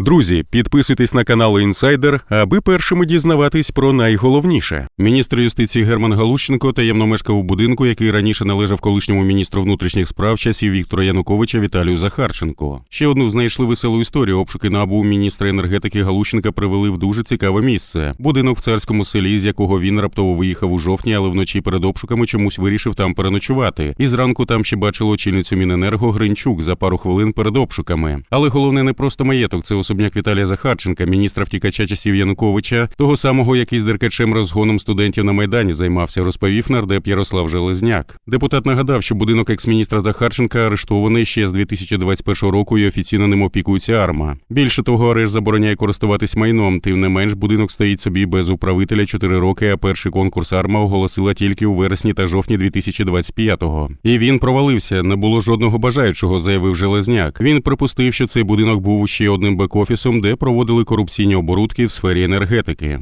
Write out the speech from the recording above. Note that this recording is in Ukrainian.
Друзі, підписуйтесь на канал Інсайдер, аби першими дізнаватись про найголовніше. Міністр юстиції Герман Галущенко таємно мешкав у будинку, який раніше належав колишньому міністру внутрішніх справ часів Віктора Януковича Віталію Захарченко. Ще одну знайшли веселу історію. Обшуки набу міністра енергетики Галущенка привели в дуже цікаве місце. Будинок в царському селі, з якого він раптово виїхав у жовтні, але вночі перед обшуками чомусь вирішив там переночувати. І зранку там ще бачили очільницю Міненерго Гринчук за пару хвилин перед обшуками. Але головне не просто маєток, це особняк Віталія Захарченка, міністра втікача часів Януковича, того самого, який з деркачем розгоном студентів на майдані займався, розповів нардеп Ярослав Железняк. Депутат нагадав, що будинок екс-міністра Захарченка арештований ще з 2021 року і офіційно ним опікується АРМА. Більше того, арешт забороняє користуватись майном. Тим не менш, будинок стоїть собі без управителя 4 роки. А перший конкурс АРМА оголосила тільки у вересні та жовтні 2025-го. І він провалився. Не було жодного бажаючого, заявив Железняк. Він припустив, що цей будинок був ще одним бек-офісом, де проводили корупційні оборудки в сфері енергетики.